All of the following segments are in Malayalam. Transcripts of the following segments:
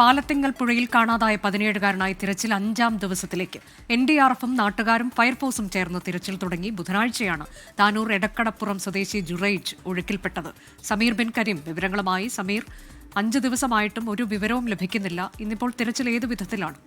പാലത്തിങ്ങൽ പുഴയിൽ കാണാതായ പതിനേഴുകാരനായ തിരച്ചിൽ അഞ്ചാം ദിവസത്തിലേക്ക്. എൻ ഡി ആർ എഫും നാട്ടുകാരും ഫയർഫോഴ്സും ചേർന്ന് തിരച്ചിൽ തുടങ്ങി ബുധനാഴ്ചയാണ് താനൂർ എടക്കടപ്പുറം സ്വദേശി ജുറൈജ് ഒഴുക്കിൽപ്പെട്ടത്. സമീർ ബിൻ കരീം വിവരങ്ങളുമായി സമീർ. അഞ്ച് ദിവസമായിട്ടും ഒരു വിവരവും ലഭിക്കുന്നില്ല. ഇന്നിപ്പോൾ തിരച്ചിൽ ഏതു വിധത്തിലാണ്?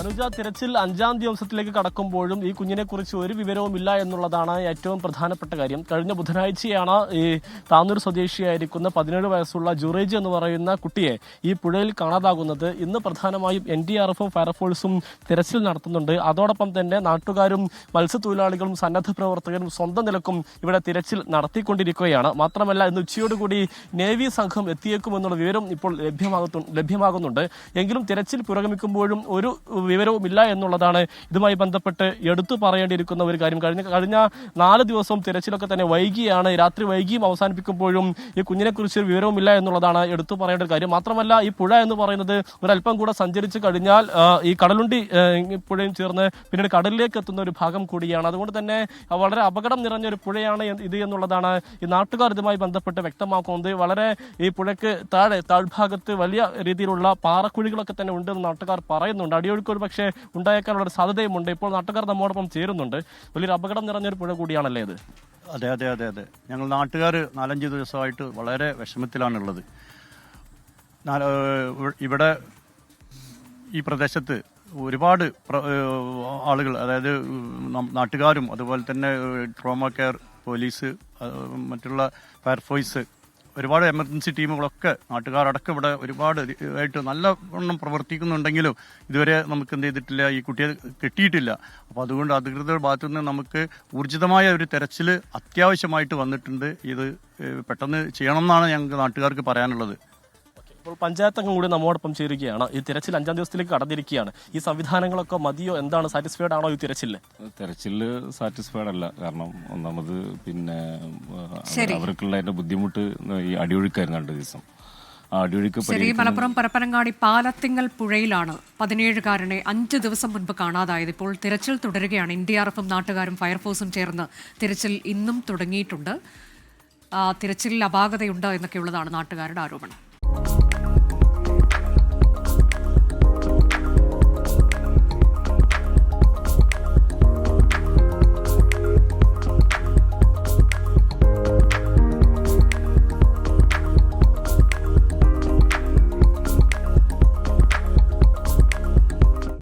അനുജ തിരച്ചിൽ അഞ്ചാം ദിവസത്തിലേക്ക് കടക്കുമ്പോഴും ഈ കുഞ്ഞിനെക്കുറിച്ച് ഒരു വിവരവുമില്ല എന്നുള്ളതാണ് ഏറ്റവും പ്രധാനപ്പെട്ട കാര്യം. കഴിഞ്ഞ ബുധനാഴ്ചയാണ് ഈ താന്നൂർ സ്വദേശിയായിരിക്കുന്ന പതിനേഴ് വയസ്സുള്ള ജുറേജ് എന്ന് പറയുന്ന കുട്ടിയെ ഈ പുഴയിൽ കാണാതാകുന്നത്. ഇന്ന് പ്രധാനമായും എൻ ഡി ആർ എഫും ഫയർഫോഴ്സും തിരച്ചിൽ നടത്തുന്നുണ്ട്. അതോടൊപ്പം തന്നെ നാട്ടുകാരും മത്സ്യത്തൊഴിലാളികളും സന്നദ്ധ പ്രവർത്തകരും സ്വന്തം നിലക്കും ഇവിടെ തിരച്ചിൽ നടത്തിക്കൊണ്ടിരിക്കുകയാണ്. മാത്രമല്ല ഇന്ന് ഉച്ചയോടുകൂടി നേവി സംഘം എത്തിയേക്കുമെന്നുള്ള വിവരം ഇപ്പോൾ ലഭ്യമാകുന്നു ലഭ്യമാകുന്നുണ്ട്. എങ്കിലും തിരച്ചിൽ പുരോഗമിക്കുമ്പോഴും ഒരു വിവരവും ഇല്ല എന്നുള്ളതാണ് ഇതുമായി ബന്ധപ്പെട്ട് എടുത്തു പറയേണ്ടിയിരിക്കുന്ന ഒരു കാര്യം. കഴിഞ്ഞ കഴിഞ്ഞ നാല് ദിവസവും തിരച്ചിലൊക്കെ തന്നെ വൈകിയാണ്. രാത്രി വൈകിയും അവസാനിപ്പിക്കുമ്പോഴും ഈ കുഞ്ഞിനെക്കുറിച്ച് ഒരു വിവരവുമില്ല എന്നുള്ളതാണ് എടുത്തു പറയേണ്ട ഒരു കാര്യം. മാത്രമല്ല ഈ പുഴ എന്ന് പറയുന്നത് ഒരല്പം കൂടെ സഞ്ചരിച്ച് കഴിഞ്ഞാൽ ഈ കടലുണ്ടി പുഴയും ചേർന്ന് പിന്നീട് കടലിലേക്ക് എത്തുന്ന ഒരു ഭാഗം കൂടിയാണ്. അതുകൊണ്ട് തന്നെ വളരെ അപകടം നിറഞ്ഞ ഒരു പുഴയാണ് ഇത് എന്നുള്ളതാണ് ഈ നാട്ടുകാർ ഇതുമായി ബന്ധപ്പെട്ട് വ്യക്തമാക്കുന്നത്. വളരെ ഈ പുഴയ്ക്ക് താഴെ താഴ്ഭാഗത്ത് വലിയ രീതിയിലുള്ള പാറക്കുഴികളൊക്കെ തന്നെ ഉണ്ടെന്ന് നാട്ടുകാർ പറയുന്നുണ്ട്. അടിയൊഴുക്ക് ഒരു പക്ഷേ ഉണ്ടായേക്കാനുള്ള ഒരു സാധ്യതയുമുണ്ട്. ഇപ്പോൾ നാട്ടുകാർ നമ്മോടൊപ്പം ചേരുന്നുണ്ട്. വലിയൊരു അപകടം നിറഞ്ഞൊരു പുഴ കൂടിയാണല്ലേ ഇത്? അതെ അതെ അതെ അതെ. ഞങ്ങൾ നാട്ടുകാർ നാലഞ്ച് ദിവസമായിട്ട് വളരെ വിഷമത്തിലാണുള്ളത്. ഇവിടെ ഈ പ്രദേശത്ത് ഒരുപാട് ആളുകൾ അതായത് നാട്ടുകാരും അതുപോലെ തന്നെ ട്രോമ കെയർ പോലീസ് മറ്റുള്ള ഫയർഫോഴ്സ് ഒരുപാട് എമർജൻസി ടീമുകളൊക്കെ നാട്ടുകാരടക്കം ഇവിടെ ഒരുപാട് ആയിട്ട് നല്ല വണ്ണം പ്രവർത്തിക്കുന്നുണ്ടെങ്കിലും ഇതുവരെ നമുക്ക് എന്ത് ചെയ്തിട്ടില്ല ഈ കുട്ടിയെ കിട്ടിയിട്ടില്ല. അപ്പോൾ അതുകൊണ്ട് അധികൃതരുടെ ഭാഗത്തു നിന്ന് നമുക്ക് ഊർജിതമായ ഒരു തെരച്ചിൽ അത്യാവശ്യമായിട്ട് വന്നിട്ടുണ്ട്. ഇത് പെട്ടെന്ന് ചെയ്യണം എന്നാണ് ഞങ്ങൾക്ക് നാട്ടുകാർക്ക് പറയാനുള്ളത്. ഇപ്പോൾ പഞ്ചായത്ത് അംഗം കൂടി നമ്മോടൊപ്പം ചേരുകയാണ്. ഈ തിരച്ചിൽ അഞ്ചാം ദിവസത്തിലേക്ക് കടന്നിരിക്കുകയാണ്. ഈ സംവിധാനങ്ങളൊക്കെ മതിയോ? എന്താണ്? സാറ്റിസ്ഫൈഡ് ആണോ ഈ തിരച്ചിൽ തിരച്ചിൽ സാറ്റിസ്ഫൈഡ് അല്ല. കാരണം ഒന്നാമത് പിന്നെ അവർക്കുള്ള അതിന്റെ ബുദ്ധിമുട്ട് ഈ അടിയൊഴുക്കായിരുന്നു രണ്ട് ദിവസം. ശരി മലപ്പുറം പരപ്പനങ്ങാടി പാലത്തിങ്ങൽ പുഴയിലാണ് പതിനേഴുകാരനെ അഞ്ച് ദിവസം മുൻപ് കാണാതായത്. ഇപ്പോൾ തിരച്ചിൽ തുടരുകയാണ്. ഡി ആർ എഫും നാട്ടുകാരും ഫയർഫോഴ്സും ചേർന്ന് തിരച്ചിൽ ഇന്നും തുടങ്ങിയിട്ടുണ്ട്. തിരച്ചിലിൽ അപാകതയുണ്ട് എന്നൊക്കെയുള്ളതാണ് നാട്ടുകാരുടെ ആരോപണം.